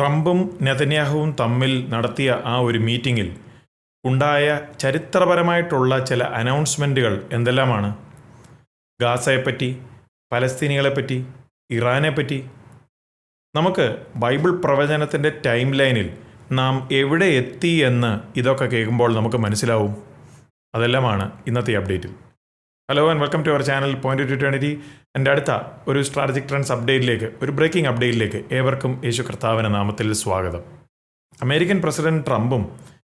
ട്രംപും നെതന്യാഹുവും തമ്മിൽ നടത്തിയ ആ ഒരു മീറ്റിങ്ങിൽ ഉണ്ടായ ചരിത്രപരമായിട്ടുള്ള ചില അനൗൺസ്മെന്റുകൾ എന്തെല്ലാമാണ്? ഗാസയെപ്പറ്റി പലസ്തീനികളെപ്പറ്റി ഇറാനെപ്പറ്റി. നമുക്ക് ബൈബിൾ പ്രവചനത്തിന്റെ ടൈം ലൈനിൽ നാം എവിടെ എത്തി എന്ന് ഇതൊക്കെ കേൾക്കുമ്പോൾ നമുക്ക് മനസ്സിലാവും. അതെല്ലാമാണ് ഇന്നത്തെ അപ്ഡേറ്റിൽ. Hello and welcome to our channel point to twenty എന്റെ അടുത്ത ഒരു സ്ട്രാറ്റജിക് ട്രെൻഡ്സ് അപ്ഡേറ്റിലേക്ക് ഒരു ബ്രേക്കിംഗ് അപ്ഡേറ്റിലേക്ക് ഏവർക്കും യേശു കർത്താവിന്റെ നാമത്തിൽ സ്വാഗതം. അമേരിക്കൻ പ്രസിഡന്റ് ട്രംപും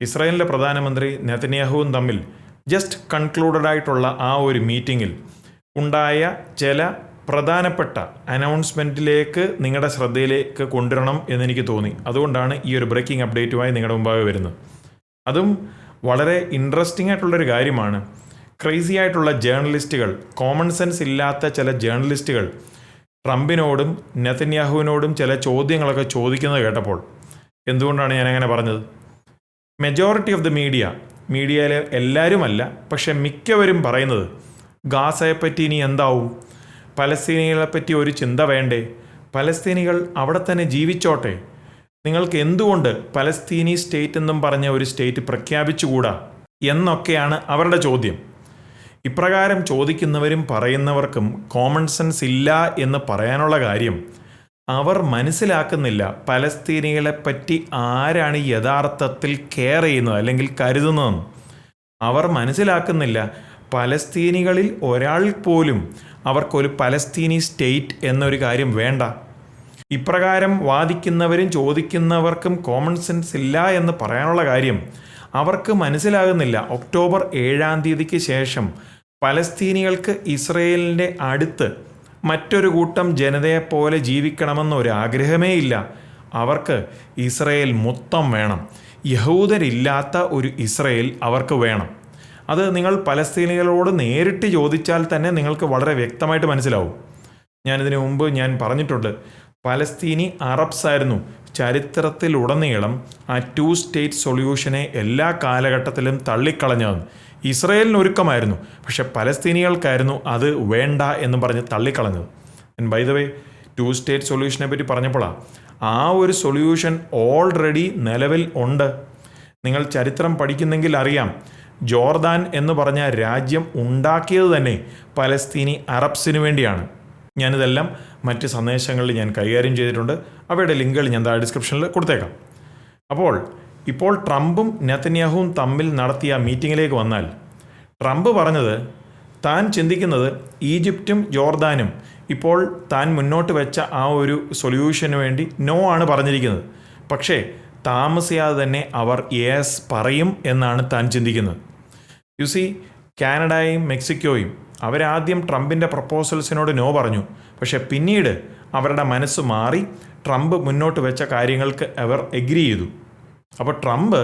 ഇസ്രായേലിലെ പ്രധാനമന്ത്രി നെതന്യാഹുവും തമ്മിൽ ജസ്റ്റ് കൺക്ലൂഡഡ് ആയിട്ടുള്ള ആ ഒരു മീറ്റിങ്ങിൽ ഉണ്ടായ ചില പ്രധാനപ്പെട്ട അനൗൺസ്മെന്റിലേക്ക് നിങ്ങളുടെ ശ്രദ്ധയിലേക്ക് കൊണ്ടുവരണം എന്നെനിക്ക് തോന്നി. അതുകൊണ്ടാണ് ഈ ഒരു ബ്രേക്കിംഗ് അപ്ഡേറ്റുമായി നിങ്ങളുടെ മുമ്പാകെ വരുന്നത്. അതും വളരെ ഇൻട്രസ്റ്റിംഗ് ആയിട്ടുള്ളൊരു കാര്യമാണ്. ക്രേസി ആയിട്ടുള്ള ജേർണലിസ്റ്റുകൾ കോമൺ സെൻസ് ഇല്ലാത്ത ചില ജേർണലിസ്റ്റുകൾ ട്രംപിനോടും നെതന്യാഹുവിനോടും ചില ചോദ്യങ്ങളൊക്കെ ചോദിക്കുന്നത് കേട്ടപ്പോൾ എന്തുകൊണ്ടാണ് ഞാൻ അങ്ങനെ പറഞ്ഞത്? മെജോറിറ്റി ഓഫ് ദി മീഡിയ മീഡിയയിലെ എല്ലാവരുമല്ല പക്ഷെ മിക്കവരും പറയുന്നത് ഗാസയെപ്പറ്റി ഇനി എന്താവും? പലസ്തീനികളെപ്പറ്റി ഒരു ചിന്ത വേണ്ടേ? പലസ്തീനികൾ അവിടെ തന്നെ ജീവിച്ചോട്ടെ? നിങ്ങൾക്ക് എന്തുകൊണ്ട് പലസ്തീനി സ്റ്റേറ്റ് എന്നും പറഞ്ഞ ഒരു സ്റ്റേറ്റ് പ്രഖ്യാപിച്ചുകൂടാ? എന്നൊക്കെയാണ് അവരുടെ ചോദ്യം. ഇപ്രകാരം ചോദിക്കുന്നവരും പറയുന്നവർക്കും കോമൺ സെൻസ് ഇല്ല എന്ന് പറയാനുള്ള കാര്യം അവർ മനസ്സിലാക്കുന്നില്ല പലസ്തീനികളെ പറ്റി ആരാണ് യഥാർത്ഥത്തിൽ കെയർ ചെയ്യുന്നത് അല്ലെങ്കിൽ കരുതുന്നതെന്ന്. അവർ മനസ്സിലാക്കുന്നില്ല പലസ്തീനികളിൽ ഒരാൾ പോലും അവർക്കൊരു പലസ്തീനി സ്റ്റേറ്റ് എന്നൊരു കാര്യം വേണ്ട. ഇപ്രകാരം വാദിക്കുന്നവരും ചോദിക്കുന്നവർക്കും കോമൺ സെൻസ് ഇല്ല എന്ന് പറയാനുള്ള കാര്യം അവർക്ക് മനസ്സിലാകുന്നില്ല. ഒക്ടോബർ ഏഴാം തീയതിക്ക് ശേഷം പലസ്തീനികൾക്ക് ഇസ്രയേലിന്റെ അടുത്ത് മറ്റൊരു കൂട്ടം ജനതയെപ്പോലെ ജീവിക്കണമെന്ന ഒരു ആഗ്രഹമേ ഇല്ല. അവർക്ക് ഇസ്രയേൽ മൊത്തം വേണം. യഹൂദരില്ലാത്ത ഒരു ഇസ്രയേൽ അവർക്ക് വേണം. അത് നിങ്ങൾ പലസ്തീനികളോട് നേരിട്ട് ചോദിച്ചാൽ തന്നെ നിങ്ങൾക്ക് വളരെ വ്യക്തമായിട്ട് മനസ്സിലാവും. ഞാനിതിനു മുമ്പ് ഞാൻ പറഞ്ഞിട്ടുണ്ട് പലസ്തീനി അറബ്സ് ആയിരുന്നു ചരിത്രത്തിലുടനീളം ആ ടു സ്റ്റേറ്റ് സൊല്യൂഷനെ എല്ലാ കാലഘട്ടത്തിലും തള്ളിക്കളഞ്ഞത്. ഇസ്രയേലിന് ഒരുക്കമായിരുന്നു. പക്ഷെ പലസ്തീനികൾക്കായിരുന്നു അത് വേണ്ട എന്ന് പറഞ്ഞ് തള്ളിക്കളഞ്ഞത്. By the way two state സൊല്യൂഷനെ പറ്റി പറഞ്ഞപ്പോഴാണ് ആ ഒരു സൊല്യൂഷൻ ഓൾറെഡി നിലവിൽ ഉണ്ട്. നിങ്ങൾ ചരിത്രം പഠിക്കുന്നെങ്കിൽ അറിയാം ജോർദാൻ എന്ന് പറഞ്ഞ രാജ്യം ഉണ്ടാക്കിയത് തന്നെ പലസ്തീനി അറബ്സിന് വേണ്ടിയാണ്. ഞാനിതെല്ലാം മറ്റ് സന്ദേശങ്ങളിൽ ഞാൻ കൈകാര്യം ചെയ്തിട്ടുണ്ട്. അവയുടെ ലിങ്കുകൾ ഞാൻ ഡിസ്ക്രിപ്ഷനിൽ കൊടുത്തേക്കാം. അപ്പോൾ ഇപ്പോൾ ട്രംപും നെത്തന്യാഹുവും തമ്മിൽ നടത്തിയ മീറ്റിങ്ങിലേക്ക് വന്നാൽ ട്രംപ് പറഞ്ഞത് താൻ ചിന്തിക്കുന്നത് ഈജിപ്തും ജോർദാനും ഇപ്പോൾ താൻ മുന്നോട്ട് വെച്ച ആ ഒരു സൊല്യൂഷന് വേണ്ടി നോ ആണ് പറഞ്ഞിരിക്കുന്നത്. പക്ഷേ താമസിയാതെ തന്നെ അവർ യെസ് പറയും എന്നാണ് താൻ ചിന്തിക്കുന്നത്. യു സി കാനഡയും മെക്സിക്കോയും അവരാദ്യം ട്രംപിന്റെ പ്രപ്പോസൽസിനോട് നോ പറഞ്ഞു. പക്ഷേ പിന്നീട് അവരുടെ മനസ്സ് മാറി ട്രംപ് മുന്നോട്ട് വെച്ച കാര്യങ്ങൾക്ക് അവർ എഗ്രി ചെയ്തു. അപ്പോൾ ട്രംപ്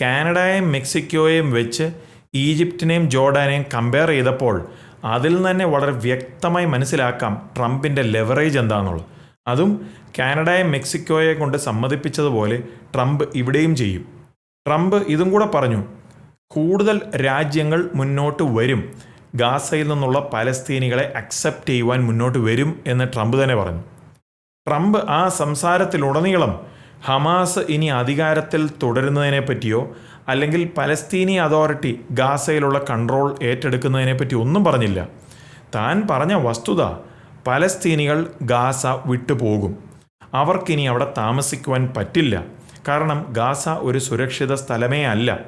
കാനഡയെയും മെക്സിക്കോയെയും വെച്ച് ഈജിപ്തിനെയും ജോർഡാനെയും കമ്പയർ ചെയ്തപ്പോൾ അതിൽ തന്നെ വളരെ വ്യക്തമായി മനസ്സിലാക്കാം ട്രംപിന്റെ ലെവറേജ് എന്താണെന്നുള്ളത് അതും കാനഡയെ മെക്സിക്കോയെ കൊണ്ട് സമ്മതിപ്പിച്ചതുപോലെ ട്രംപ് ഇവിടെയും ചെയ്യും. ട്രംപ് ഇതും കൂടെ പറഞ്ഞു കൂടുതൽ രാജ്യങ്ങൾ മുന്നോട്ട് വരും. ഗാസയിൽ നിന്നുള്ള പലസ്തീനികളെ അക്സെപ്റ്റ് ചെയ്യുവാൻ മുന്നോട്ട് വരും എന്ന് ട്രംപ് തന്നെ പറഞ്ഞു. ട്രംപ് ആ സംസാരത്തിലുടനീളം ഹമാസ് ഇനി അധികാരത്തിൽ തുടരുന്നതിനെ പറ്റിയോ അല്ലെങ്കിൽ പലസ്തീനി അതോറിറ്റി ഗാസയിലുള്ള കൺട്രോൾ ഏറ്റെടുക്കുന്നതിനെ പറ്റി ഒന്നും പറഞ്ഞില്ല. താൻ പറഞ്ഞ വസ്തുത പലസ്തീനികൾ ഗാസ വിട്ടുപോകും. അവർക്കിനി അവിടെ താമസിക്കുവാൻ പറ്റില്ല. കാരണം ഗാസ ഒരു സുരക്ഷിത സ്ഥലമേ അല്ല.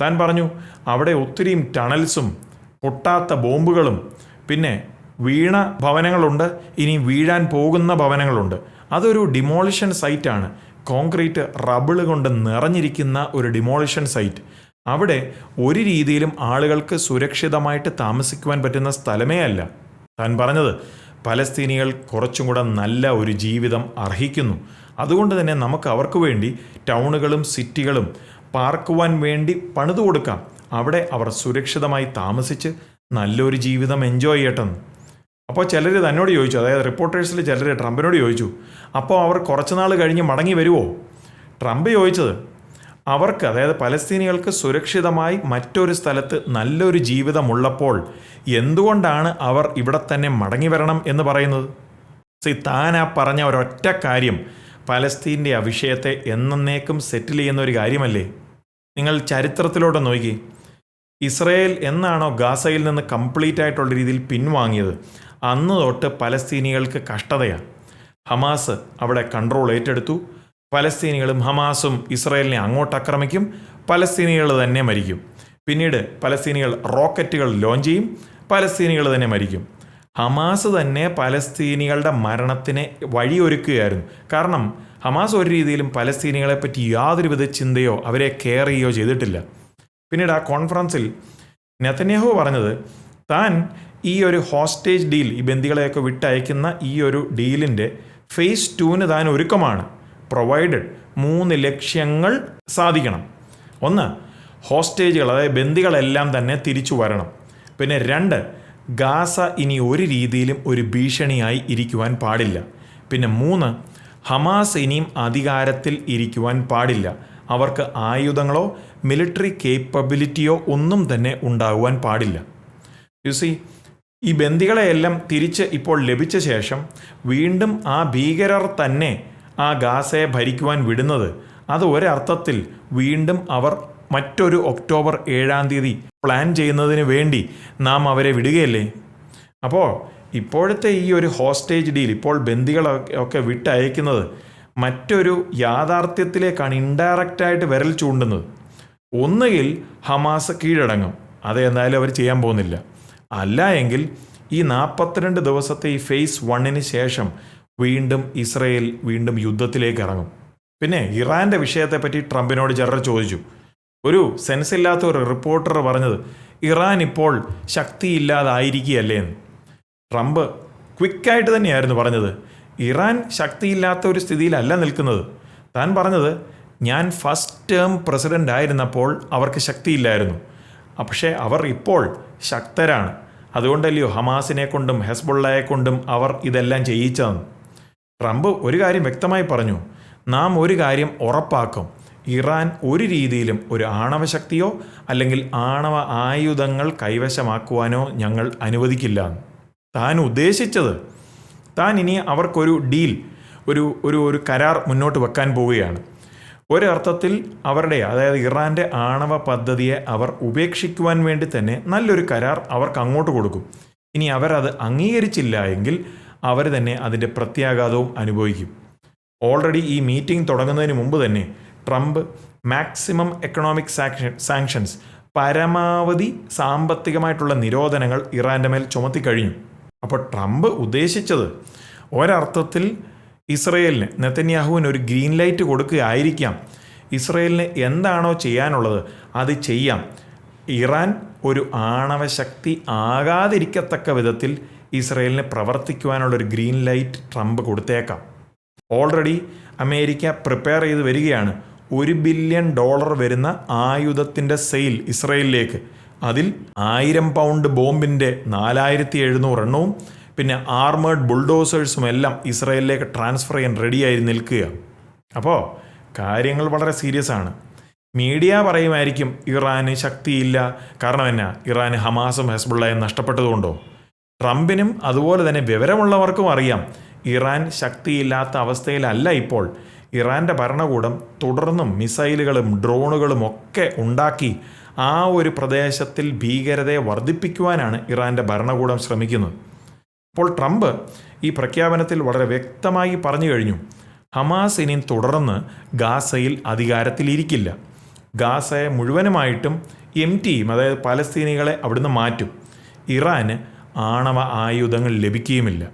താൻ പറഞ്ഞു അവിടെ ഒത്തിരിയും ടണൽസും പൊട്ടാത്ത ബോംബുകളും പിന്നെ വീണ ഭവനങ്ങളുണ്ട് ഇനി വീഴാൻ പോകുന്ന ഭവനങ്ങളുണ്ട്. അതൊരു ഡിമോളിഷൻ സൈറ്റാണ് കോൺക്രീറ്റ് റബിൾ കൊണ്ട് നിറഞ്ഞിരിക്കുന്ന ഒരു ഡിമോളിഷൻ സൈറ്റ് അവിടെ ഒരു രീതിയിലും ആളുകൾക്ക് സുരക്ഷിതമായിട്ട് താമസിക്കുവാൻ പറ്റുന്ന സ്ഥലമേ അല്ല. താൻ പറഞ്ഞത് പലസ്തീനികൾ കുറച്ചും കൂടെ നല്ല ഒരു ജീവിതം അർഹിക്കുന്നു. അതുകൊണ്ട് തന്നെ നമുക്ക് അവർക്ക് വേണ്ടി ടൗണുകളും സിറ്റികളും പാർക്കുവാൻ വേണ്ടി പണിതു കൊടുക്കാം. അവിടെ അവർ സുരക്ഷിതമായി താമസിച്ച് നല്ലൊരു ജീവിതം എൻജോയ് ചെയ്യട്ടെന്ന്. അപ്പോൾ ചിലർ തന്നോട് ചോദിച്ചു അതായത് റിപ്പോർട്ടേഴ്സിൽ ചിലർ ട്രംപിനോട് ചോദിച്ചു അപ്പോൾ അവർ കുറച്ച് നാൾ കഴിഞ്ഞ് മടങ്ങി വരുമോ ട്രംപ് ചോദിച്ചത് അവർക്ക് അതായത് പലസ്തീനികൾക്ക് സുരക്ഷിതമായി മറ്റൊരു സ്ഥലത്ത് നല്ലൊരു ജീവിതമുള്ളപ്പോൾ എന്തുകൊണ്ടാണ് അവർ ഇവിടെ തന്നെ മടങ്ങി വരണം എന്ന് പറയുന്നത്? സി താൻ ആ പറഞ്ഞ ഒരൊറ്റ കാര്യം പലസ്തീന്റെ ആ വിഷയത്തെ എന്നേക്കും സെറ്റിൽ ചെയ്യുന്ന ഒരു കാര്യമല്ലേ? നിങ്ങൾ ചരിത്രത്തിലോട്ട് നോക്കി. ഇസ്രയേൽ എന്നാണോ ഗാസയിൽ നിന്ന് കംപ്ലീറ്റ് ആയിട്ടുള്ള രീതിയിൽ പിൻവാങ്ങിയത്? അന്ന് തൊട്ട് പലസ്തീനികൾക്ക് കഷ്ടതയാണ്. ഹമാസ് അവിടെ കൺട്രോൾ ഏറ്റെടുത്തു. പലസ്തീനികളും ഹമാസും ഇസ്രയേലിനെ അങ്ങോട്ട് ആക്രമിക്കും. പലസ്തീനികൾ തന്നെ മരിക്കും. പിന്നീട് പലസ്തീനികൾ റോക്കറ്റുകൾ ലോഞ്ച് ചെയ്യും. പലസ്തീനികൾ തന്നെ മരിക്കും. ഹമാസ് തന്നെ പലസ്തീനികളുടെ മരണത്തിന് വഴിയൊരുക്കുകയായിരുന്നു. കാരണം ഹമാസ് ഒരു രീതിയിലും പലസ്തീനികളെ പറ്റി യാതൊരുവിധ ചിന്തയോ അവരെ കെയർ ചെയ്യുകയോ ചെയ്തിട്ടില്ല. പിന്നീട് ആ കോൺഫറൻസിൽ നെതന്യാഹു പറഞ്ഞത് താൻ ഈ ഒരു ഹോസ്റ്റേജ് ഡീൽ ഈ ബന്ദികളെയൊക്കെ വിട്ടയക്കുന്ന ഈ ഒരു ഡീലിന്റെ ഫേസ് ടൂവിന് താൻ ഒരുക്കമാണ്. പ്രൊവൈഡഡ് മൂന്ന് ലക്ഷ്യങ്ങൾ സാധിക്കണം. ഒന്ന് ഹോസ്റ്റേജുകൾ അതായത് ബന്ദികളെല്ലാം തന്നെ തിരിച്ചു വരണം. പിന്നെ രണ്ട് ഗാസ ഇനി ഒരു രീതിയിലും ഒരു ഭീഷണിയായി ഇരിക്കുവാൻ പാടില്ല. പിന്നെ മൂന്ന് ഹമാസ് ഇനിയും അധികാരത്തിൽ ഇരിക്കുവാൻ പാടില്ല. അവർക്ക് ആയുധങ്ങളോ മിലിറ്ററി കേപ്പബിലിറ്റിയോ ഒന്നും തന്നെ ഉണ്ടാകുവാൻ പാടില്ല. യു സി ഈ ബന്ദികളെയെല്ലാം തിരിച്ച് ഇപ്പോൾ ലഭിച്ച ശേഷം വീണ്ടും ആ ഭീകരർ തന്നെ ആ ഗാസയെ ഭരിക്കുവാൻ വിടുന്നത്. അത് ഒരർത്ഥത്തിൽ വീണ്ടും അവർ മറ്റൊരു ഒക്ടോബർ ഏഴാം തീയതി പ്ലാൻ ചെയ്യുന്നതിന് വേണ്ടി നാം അവരെ വിടുകയല്ലേ? അപ്പോൾ ഇപ്പോഴത്തെ ഈ ഒരു ഹോസ്റ്റേജ് ഡീൽ ഇപ്പോൾ ബന്ദികളൊക്കെ ഒക്കെ വിട്ടയക്കുന്നത് മറ്റൊരു യാഥാർത്ഥ്യത്തിലേക്കാണ് ഇൻഡയറക്റ്റായിട്ട് വിരൽ ചൂണ്ടുന്നത്. ഒന്നുകിൽ ഹമാസ് കീഴടങ്ങും. അത് എന്തായാലും അവർ ചെയ്യാൻ പോകുന്നില്ല. അല്ല എങ്കിൽ ഈ നാൽപ്പത്തിരണ്ട് ദിവസത്തെ ഈ ഫേസ് വണ്ണിന് ശേഷം വീണ്ടും ഇസ്രയേൽ വീണ്ടും യുദ്ധത്തിലേക്ക് ഇറങ്ങും. പിന്നെ ഇറാന്റെ വിഷയത്തെപ്പറ്റി ട്രംപിനോട് ചിലർ ചോദിച്ചു. ഒരു സെൻസ് ഇല്ലാത്ത ഒരു റിപ്പോർട്ടർ പറഞ്ഞത് ഇറാൻ ഇപ്പോൾ ശക്തിയില്ലാതായിരിക്കുകയല്ലേ എന്ന്. ട്രംപ് ക്വിക്കായിട്ട് തന്നെയായിരുന്നു പറഞ്ഞത്. ഇറാൻ ശക്തിയില്ലാത്ത ഒരു സ്ഥിതിയിലല്ല നിൽക്കുന്നത്. താൻ പറഞ്ഞത് ഞാൻ ഫസ്റ്റ് ടേം പ്രസിഡന്റ് ആയിരുന്നപ്പോൾ അവർക്ക് ശക്തിയില്ലായിരുന്നു. പക്ഷേ അവർ ഇപ്പോൾ ശക്തരാണ്. അതുകൊണ്ടല്ലയോ ഹമാസിനെ കൊണ്ടും ഹെസ്ബുള്ളയെ കൊണ്ടും അവർ ഇതെല്ലാം ചെയ്യിച്ചതെന്ന്. ട്രംപ് ഒരു കാര്യം വ്യക്തമായി പറഞ്ഞു. നാം ഒരു കാര്യം ഉറപ്പാക്കും. ഇറാൻ ഒരു രീതിയിലും ഒരു ആണവശക്തിയോ അല്ലെങ്കിൽ ആണവ ആയുധങ്ങൾ കൈവശമാക്കുവാനോ ഞങ്ങൾ അനുവദിക്കില്ല താൻ ഉദ്ദേശിച്ചത് താൻ ഇനി അവർക്കൊരു ഡീൽ ഒരു ഒരു ഒരു കരാർ മുന്നോട്ട് വെക്കാൻ പോവുകയാണ്. ഒരർത്ഥത്തിൽ അവരുടെ അതായത് ഇറാന്റെ ആണവ പദ്ധതിയെ അവർ ഉപേക്ഷിക്കുവാൻ വേണ്ടി തന്നെ നല്ലൊരു കരാർ അവർക്ക് അങ്ങോട്ട് കൊടുക്കും. ഇനി അവരത് അംഗീകരിച്ചില്ല എങ്കിൽ അവർ തന്നെ അതിന്റെ പ്രത്യാഘാതവും അനുഭവിക്കും. ഓൾറെഡി ഈ മീറ്റിംഗ് തുടങ്ങുന്നതിന് മുമ്പ് തന്നെ Trump maximum economic sanction sanctions പരമാവധി സാമ്പത്തികമായിട്ടുള്ള നിരോധനങ്ങൾ ഇറാന്റെ മേൽ ചുമത്തിക്കഴിഞ്ഞു അപ്പോൾ ട്രംപ് ഉദ്ദേശിച്ചത് ഒരർത്ഥത്തിൽ ഇസ്രയേലിന് നെത്തന്യാഹുവിന് ഒരു ഗ്രീൻ ലൈറ്റ് കൊടുക്കുകയായിരിക്കാം. ഇസ്രയേലിന് എന്താണോ ചെയ്യാനുള്ളത് അത് ചെയ്യാം. ഇറാൻ ഒരു ആണവശക്തി ആകാതിരിക്കത്തക്ക വിധത്തിൽ ഇസ്രയേലിന് പ്രവർത്തിക്കുവാനുള്ള ഒരു ഗ്രീൻ ലൈറ്റ് ട്രംപ് കൊടുത്തേക്കാം. ഓൾറെഡി അമേരിക്ക പ്രിപ്പയർ ചെയ്ത് വരികയാണ്. ഒരു ബില്യൺ ഡോളർ വരുന്ന ആയുധത്തിന്റെ സെയിൽ ഇസ്രയേലിലേക്ക്. അതിൽ ആയിരം പൗണ്ട് ബോംബിന്റെ നാലായിരത്തി എഴുന്നൂറ് എണ്ണവും പിന്നെ ആർമേഡ് ബുൾഡോസേഴ്സും എല്ലാം ഇസ്രയേലിലേക്ക് ട്രാൻസ്ഫർ ചെയ്യാൻ റെഡിയായി നിൽക്കുക അപ്പോൾ കാര്യങ്ങൾ വളരെ സീരിയസ് ആണ്. മീഡിയ പറയുമായിരിക്കും ഇറാന് ശക്തിയില്ല. കാരണം എന്നാ? ഇറാന് ഹമാസും ഹെസ്ബുള്ളയും നഷ്ടപ്പെട്ടതുകൊണ്ടോ? ട്രംപിനും അതുപോലെ തന്നെ വിവരമുള്ളവർക്കും അറിയാം. ഇറാൻ ശക്തിയില്ലാത്ത അവസ്ഥയിലല്ല ഇപ്പോൾ. ഇറാന്റെ ഭരണകൂടം തുടർന്നും മിസൈലുകളും ഡ്രോണുകളും ഒക്കെ ഉണ്ടാക്കി ആ ഒരു പ്രദേശത്തിൽ ഭീകരതയെ വർദ്ധിപ്പിക്കുവാനാണ് ഇറാന്റെ ഭരണകൂടം ശ്രമിക്കുന്നത്. അപ്പോൾ ട്രംപ് ഈ പ്രഖ്യാപനത്തിൽ വളരെ വ്യക്തമായി പറഞ്ഞു കഴിഞ്ഞു. ഹമാസ് ഇനി തുടർന്ന് ഗാസയിൽ അധികാരത്തിലിരിക്കില്ല. ഗാസയെ മുഴുവനുമായിട്ടും എം ടിയും അതായത് പലസ്തീനികളെ അവിടുന്ന് മാറ്റും. ഇറാന് ആണവ ആയുധങ്ങൾ ലഭിക്കുകയുമില്ല.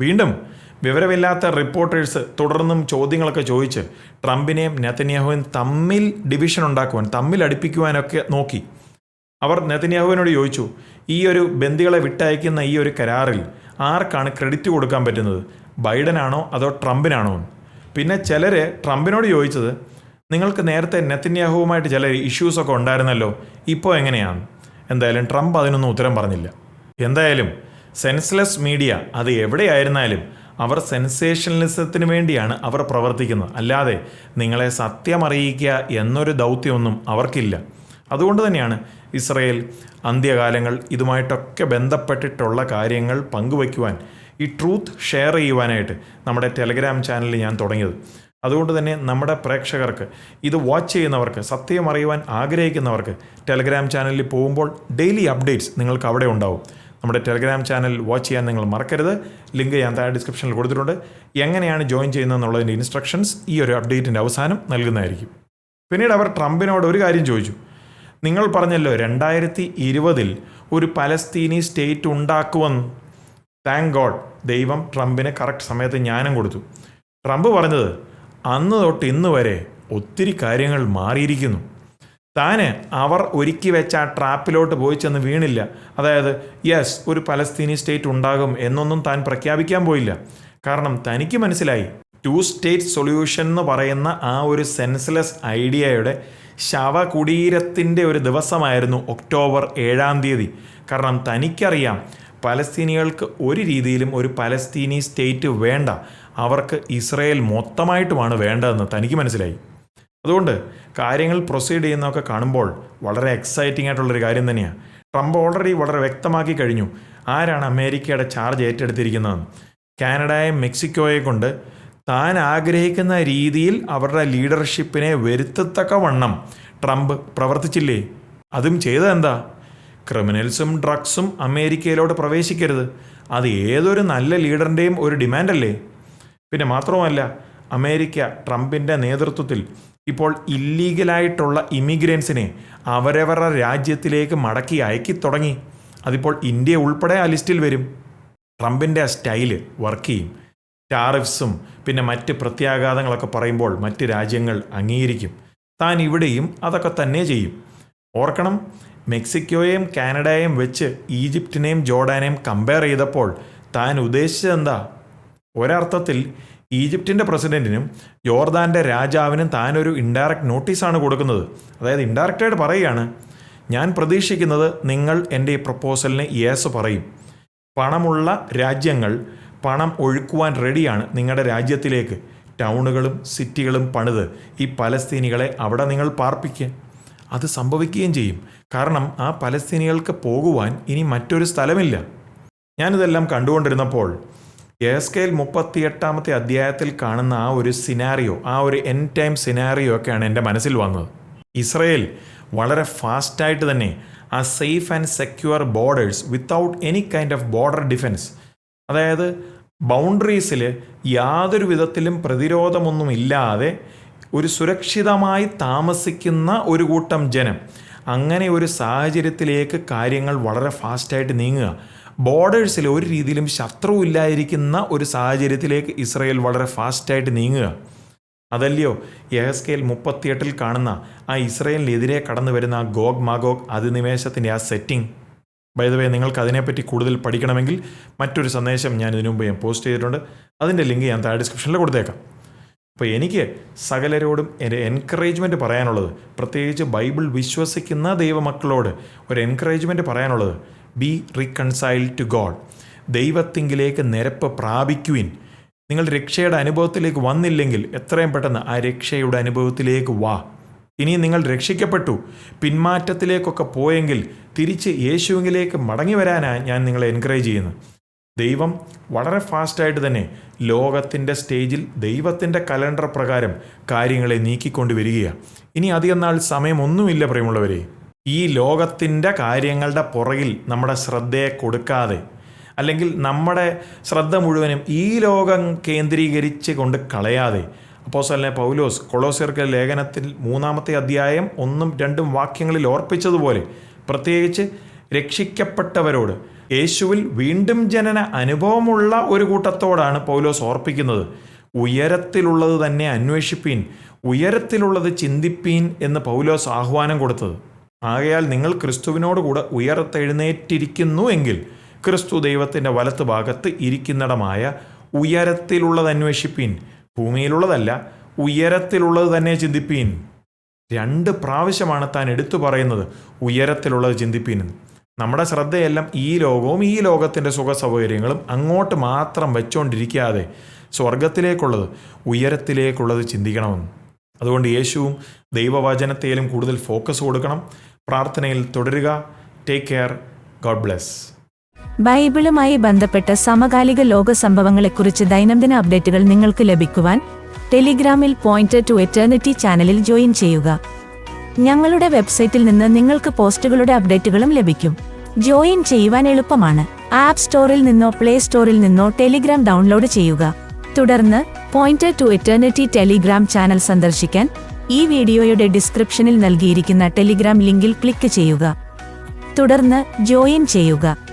വീണ്ടും വിവരമില്ലാത്ത റിപ്പോർട്ടേഴ്സ് തുടർന്നും ചോദ്യങ്ങളൊക്കെ ചോദിച്ച് ട്രംപിനെയും നെതന്യാഹുവിനും തമ്മിൽ ഡിവിഷൻ ഉണ്ടാക്കുവാൻ തമ്മിൽ അടുപ്പിക്കുവാനൊക്കെ നോക്കി. അവർ നെതന്യാഹുവിനോട് ചോദിച്ചു ഈ ഒരു ബന്ദികളെ വിട്ടയക്കുന്ന ഈ ഒരു കരാറിൽ ആർക്കാണ് ക്രെഡിറ്റ് കൊടുക്കാൻ പറ്റുന്നത്? ബൈഡനാണോ അതോ ട്രംപിനാണോ? പിന്നെ ചിലർ ട്രംപിനോട് ചോദിച്ചത് നിങ്ങൾക്ക് നേരത്തെ നെത്തന്യാഹുവുമായിട്ട് ചില ഇഷ്യൂസൊക്കെ ഉണ്ടായിരുന്നല്ലോ ഇപ്പോൾ എങ്ങനെയാണ്? എന്തായാലും ട്രംപ് അതിനൊന്നും ഉത്തരം പറഞ്ഞില്ല. എന്തായാലും സെൻസ്ലെസ് മീഡിയ അത് എവിടെയായിരുന്നാലും അവർ സെൻസേഷനലിസത്തിന് വേണ്ടിയാണ് അവർ പ്രവർത്തിക്കുന്നത്. അല്ലാതെ നിങ്ങളെ സത്യമറിയിക്കുക എന്നൊരു ദൗത്യമൊന്നും അവർക്കില്ല. അതുകൊണ്ട് തന്നെയാണ് ഇസ്രയേൽ അന്ത്യകാലങ്ങൾ ഇതുമായിട്ടൊക്കെ ബന്ധപ്പെട്ടിട്ടുള്ള കാര്യങ്ങൾ പങ്കുവയ്ക്കുവാൻ ഈ ട്രൂത്ത് ഷെയർ ചെയ്യുവാനായിട്ട് നമ്മുടെ ടെലഗ്രാം ചാനൽ ഞാൻ തുടങ്ങിയത്. അതുകൊണ്ട് തന്നെ നമ്മുടെ പ്രേക്ഷകർക്ക് ഇത് വാച്ച് ചെയ്യുന്നവർക്ക് സത്യം അറിയുവാൻ ആഗ്രഹിക്കുന്നവർക്ക് ടെലഗ്രാം ചാനലിൽ പോകുമ്പോൾ ഡെയിലി അപ്ഡേറ്റ്സ് നിങ്ങൾക്ക് അവിടെ ഉണ്ടാവും. നമ്മുടെ ടെലഗ്രാം ചാനൽ വാച്ച് ചെയ്യാൻ നിങ്ങൾ മറക്കരുത്. ലിങ്ക് ഞാൻ താഴെ ഡിസ്ക്രിപ്ഷനിൽ കൊടുത്തിട്ടുണ്ട്. എങ്ങനെയാണ് ജോയിൻ ചെയ്യുന്നതെന്നുള്ളതിന്റെ ഇൻസ്ട്രക്ഷൻസ് ഈ ഒരു അപ്ഡേറ്റിന്റെ അവസാനം നൽകുന്നതായിരിക്കും. പിന്നീട് അവർ ട്രംപിനോട് ഒരു കാര്യം ചോദിച്ചു. നിങ്ങൾ പറഞ്ഞല്ലോ രണ്ടായിരത്തി ഇരുപതിൽ ഒരു പലസ്തീനി സ്റ്റേറ്റ് ഉണ്ടാക്കുമെന്ന്. താങ്ക് ഗോഡ് ദൈവം ട്രംപിന് കറക്റ്റ് സമയത്ത് ജ്ഞാനം കൊടുത്തു. ട്രംപ് പറഞ്ഞത് അന്ന് തൊട്ട് ഇന്ന് വരെ ഒത്തിരി കാര്യങ്ങൾ മാറിയിരിക്കുന്നു. താന് അവർ ഒരുക്കി വെച്ച ആ ട്രാപ്പിലോട്ട് പോയി ചെന്ന് വീണില്ല. അതായത് യെസ് ഒരു പലസ്തീനി സ്റ്റേറ്റ് ഉണ്ടാകും എന്നൊന്നും താൻ പ്രഖ്യാപിക്കാൻ പോയില്ല. കാരണം തനിക്ക് മനസ്സിലായി ടു സ്റ്റേറ്റ് സൊല്യൂഷൻ എന്ന് പറയുന്ന ആ ഒരു സെൻസ്ലെസ് ഐഡിയയുടെ ശവകുടീരത്തിന്റെ ഒരു ദിവസമായിരുന്നു ഒക്ടോബർ ഏഴാം തീയതി. കാരണം തനിക്കറിയാം പലസ്തീനികൾക്ക് ഒരു രീതിയിലും ഒരു പലസ്തീനി സ്റ്റേറ്റ് വേണ്ട. അവർക്ക് ഇസ്രയേൽ മൊത്തമായിട്ടുമാണ് വേണ്ടതെന്ന് തനിക്ക് മനസ്സിലായി. അതുകൊണ്ട് കാര്യങ്ങൾ പ്രൊസീഡ് ചെയ്യുന്നതൊക്കെ കാണുമ്പോൾ വളരെ എക്സൈറ്റിംഗ് ആയിട്ടുള്ളൊരു കാര്യം തന്നെയാണ് ട്രംപ് ഓൾറെഡി വളരെ വ്യക്തമാക്കി കഴിഞ്ഞു. ആരാണ് അമേരിക്കയുടെ ചാർജ് ഏറ്റെടുത്തിരിക്കുന്നതെന്ന്. കാനഡയെ മെക്സിക്കോയെ കൊണ്ട് താൻ ആഗ്രഹിക്കുന്ന രീതിയിൽ അവരുടെ ലീഡർഷിപ്പിനെ വരുത്തത്തക്ക വണ്ണം ട്രംപ് പ്രവർത്തിച്ചില്ലേ? അതും ചെയ്തതെന്താ ക്രിമിനൽസും ഡ്രഗ്സും അമേരിക്കയിലോട്ട് പ്രവേശിക്കരുത്. അത് ഏതൊരു നല്ല ലീഡറിന്റെയും ഒരു ഡിമാൻഡല്ലേ? പിന്നെ മാത്രവുമല്ല അമേരിക്ക ട്രംപിന്റെ നേതൃത്വത്തിൽ ഇപ്പോൾ ഇല്ലീഗലായിട്ടുള്ള ഇമിഗ്രൻസിനെ അവരവരുടെ രാജ്യത്തിലേക്ക് മടക്കി അയക്കി തുടങ്ങി. അതിപ്പോൾ ഇന്ത്യ ഉൾപ്പെടെ ആ ലിസ്റ്റിൽ വരും. ട്രംപിന്റെ സ്റ്റൈൽ വർക്ക് ചെയ്യും. ടാറിഫ്സും പിന്നെ മറ്റ് പ്രത്യാഘാതങ്ങളൊക്കെ പറയുമ്പോൾ മറ്റ് രാജ്യങ്ങൾ അംഗീകരിക്കും. താൻ ഇവിടെയും അതൊക്കെ തന്നെ ചെയ്യും. ഓർക്കണം മെക്സിക്കോയെയും കാനഡയെയും വെച്ച് ഈജിപ്തിനെയും ജോർഡാനെയും കമ്പയർ ചെയ്തപ്പോൾ താൻ ഉദ്ദേശിച്ചത് എന്താ? ഒരർത്ഥത്തിൽ ഈജിപ്തിന്റെ പ്രസിഡന്റിനും ജോർദാന്റെ രാജാവിനും താനൊരു ഇൻഡയറക്റ്റ് നോട്ടീസാണ് കൊടുക്കുന്നത്. അതായത് ഇൻഡയറക്റ്റായിട്ട് പറയുകയാണ് ഞാൻ പ്രതീക്ഷിക്കുന്നത് നിങ്ങൾ എന്റെ ഈ പ്രപ്പോസലിന് യേസ് പറയും. പണമുള്ള രാജ്യങ്ങൾ പണം ഒഴുക്കുവാൻ റെഡിയാണ് നിങ്ങളുടെ രാജ്യത്തിലേക്ക്. ടൗണുകളും സിറ്റികളും പണിത് ഈ പലസ്തീനികളെ അവിടെ നിങ്ങൾ പാർപ്പിക്കുക. അത് സംഭവിക്കുകയും ചെയ്യും. കാരണം ആ പലസ്തീനികൾക്ക് പോകുവാൻ ഇനി മറ്റൊരു സ്ഥലമില്ല. ഞാനിതെല്ലാം കണ്ടുകൊണ്ടിരുന്നപ്പോൾ എസ് കെയിൽ മുപ്പത്തിയെട്ടാമത്തെ അധ്യായത്തിൽ കാണുന്ന ആ ഒരു സിനാറിയോ ആ ഒരു എൻ ടൈം സിനാറിയോ ഒക്കെയാണ് എന്റെ മനസ്സിൽ വന്നത്. ഇസ്രയേൽ വളരെ ഫാസ്റ്റായിട്ട് തന്നെ ആ safe and secure borders without any kind of border defence അതായത് ബൗണ്ടറീസിൽ യാതൊരു വിധത്തിലും പ്രതിരോധമൊന്നുമില്ലാതെ ഒരു സുരക്ഷിതമായി താമസിക്കുന്ന ഒരു കൂട്ടം ജനം അങ്ങനെ ഒരു സാഹചര്യത്തിലേക്ക് കാര്യങ്ങൾ വളരെ ഫാസ്റ്റായിട്ട് നീങ്ങുക. ബോർഡേഴ്സിൽ ഒരു രീതിയിലും ശത്രു ഇല്ലായിരിക്കുന്ന ഒരു സാഹചര്യത്തിലേക്ക് ഇസ്രയേൽ വളരെ ഫാസ്റ്റായിട്ട് നീങ്ങുക. അതല്ലയോ? യഹസ്കേൽ മുപ്പത്തിയെട്ടിൽ കാണുന്ന ആ ഇസ്രയേലിനെതിരെ കടന്നു വരുന്ന ആ ഗോഗ് മാഗോഗ് അധിനിവേശത്തിന്റെ ആ സെറ്റിംഗ്. ബൈദവേ നിങ്ങൾക്ക് അതിനെപ്പറ്റി കൂടുതൽ പഠിക്കണമെങ്കിൽ മറ്റൊരു സന്ദേശം ഞാൻ ഇതിനു മുമ്പ് ഞാൻ പോസ്റ്റ് ചെയ്തിട്ടുണ്ട്. അതിന്റെ ലിങ്ക് ഞാൻ താഴെ ഡിസ്ക്രിപ്ഷനിൽ കൊടുത്തേക്കാം. അപ്പോൾ എനിക്ക് സകലരോടും എന്റെ എൻകറേജ്മെന്റ് പറയാനുള്ളത് പ്രത്യേകിച്ച് ബൈബിൾ വിശ്വസിക്കുന്ന ദൈവമക്കളോട് ഒരു എൻകറേജ്മെന്റ് പറയാനുള്ളത് ബി റീകൺസൈൽ ടു ഗോഡ് ദൈവത്തിങ്കിലേക്ക് നിരപ്പ് പ്രാപിക്കുവിൻ. നിങ്ങൾ രക്ഷയുടെ അനുഭവത്തിലേക്ക് വന്നില്ലെങ്കിൽ എത്രയും പെട്ടെന്ന് ആ രക്ഷയുടെ അനുഭവത്തിലേക്ക് വാ. ഇനി നിങ്ങൾ രക്ഷിക്കപ്പെട്ടു. പിന്മാറ്റത്തിലേക്കൊക്കെ പോയെങ്കിൽ തിരിച്ച് യേശുവിലേക്ക് മടങ്ങി വരാനാണ് ഞാൻ നിങ്ങളെ എൻകറേജ് ചെയ്യുന്നത്. ദൈവം വളരെ ഫാസ്റ്റായിട്ട് തന്നെ ലോകത്തിന്റെ സ്റ്റേജിൽ ദൈവത്തിന്റെ കലണ്ടർ പ്രകാരം കാര്യങ്ങളെ നീക്കിക്കൊണ്ട് വരികയാണ് ഇനി അധികം നാൾ സമയമൊന്നുമില്ല പ്രിയമുള്ളവരെ. ഈ ലോകത്തിന്റെ കാര്യങ്ങളുടെ പുറകിൽ നമ്മുടെ ശ്രദ്ധയെ കൊടുക്കാതെ അല്ലെങ്കിൽ നമ്മുടെ ശ്രദ്ധ മുഴുവനും ഈ ലോകം കേന്ദ്രീകരിച്ച് കൊണ്ട് കളയാതെ അപ്പോസലിനെ പൗലോസ് കൊളോസിയർക്ക് ലേഖനത്തിൽ മൂന്നാമത്തെ അധ്യായം ഒന്നും രണ്ടും വാക്യങ്ങളിൽ ഓർപ്പിച്ചതുപോലെ പ്രത്യേകിച്ച് രക്ഷിക്കപ്പെട്ടവരോട് യേശുവിൽ വീണ്ടും ജനന അനുഭവമുള്ള ഒരു കൂട്ടത്തോടാണ് പൗലോസ് ഓർപ്പിക്കുന്നത്. ഉയരത്തിലുള്ളത് തന്നെ അന്വേഷിപ്പീൻ ഉയരത്തിലുള്ളത് ചിന്തിപ്പീൻ എന്ന് പൗലോസ് ആഹ്വാനം കൊടുത്തത്. ആകയാൽ നിങ്ങൾ ക്രിസ്തുവിനോട് കൂടെ ഉയരത്തെഴുന്നേറ്റിരിക്കുന്നു എങ്കിൽ ക്രിസ്തു ദൈവത്തിന്റെ വലത്ത് ഭാഗത്ത് ഇരിക്കുന്നിടമായ ഉയരത്തിലുള്ളത് അന്വേഷിപ്പീൻ ഭൂമിയിലുള്ളതല്ല ഉയരത്തിലുള്ളത് തന്നെ ചിന്തിപ്പീൻ. രണ്ട് പ്രാവശ്യമാണ് താൻ എടുത്തു പറയുന്നത് ഉയരത്തിലുള്ളത് ചിന്തിപ്പീൻ. നമ്മുടെ ശ്രദ്ധയെല്ലാം ഈ ലോകവും ഈ ലോകത്തിന്റെ സുഖ സൗകര്യങ്ങളും അങ്ങോട്ട് മാത്രം വെച്ചുകൊണ്ടിരിക്കാതെ സ്വർഗത്തിലേക്കുള്ളത് ഉയരത്തിലേക്കുള്ളത് ചിന്തിക്കണമെന്ന്. അതുകൊണ്ട് യേശുവും ദൈവവചനത്തേലും കൂടുതൽ ഫോക്കസ് കൊടുക്കണം. പ്രാർത്ഥനയിൽ തുടരുക. Take care. God bless. ബൈബിളുമായി ബന്ധപ്പെട്ട സമകാലിക ലോക സംഭവങ്ങളെക്കുറിച്ച് ദൈനംദിന അപ്ഡേറ്റുകൾ നിങ്ങൾക്ക് ലഭിക്കുവാൻ ടെലിഗ്രാമിൽ പോയിന്റ് ടു എറ്റേണിറ്റി ചാനലിൽ ജോയിൻ ചെയ്യുക. ഞങ്ങളുടെ വെബ്സൈറ്റിൽ നിന്ന് നിങ്ങൾക്ക് പോസ്റ്റുകളുടെ അപ്ഡേറ്റുകളും ലഭിക്കും. ജോയിൻ ചെയ്യുവാൻ എളുപ്പമാണ്. ആപ്പ് സ്റ്റോറിൽ നിന്നോ പ്ലേ സ്റ്റോറിൽ നിന്നോ ടെലിഗ്രാം ഡൗൺലോഡ് ചെയ്യുക. തുടർന്ന് point to eternity Telegram channel സന്ദർശിക്കാൻ ഈ വീഡിയോയുടെ ഡിസ്ക്രിപ്ഷനിൽ നൽകിയിരിക്കുന്ന ടെലിഗ്രാം ലിങ്കിൽ ക്ലിക്ക് ചെയ്യുക. തുടർന്ന് ജോയിൻ ചെയ്യുക.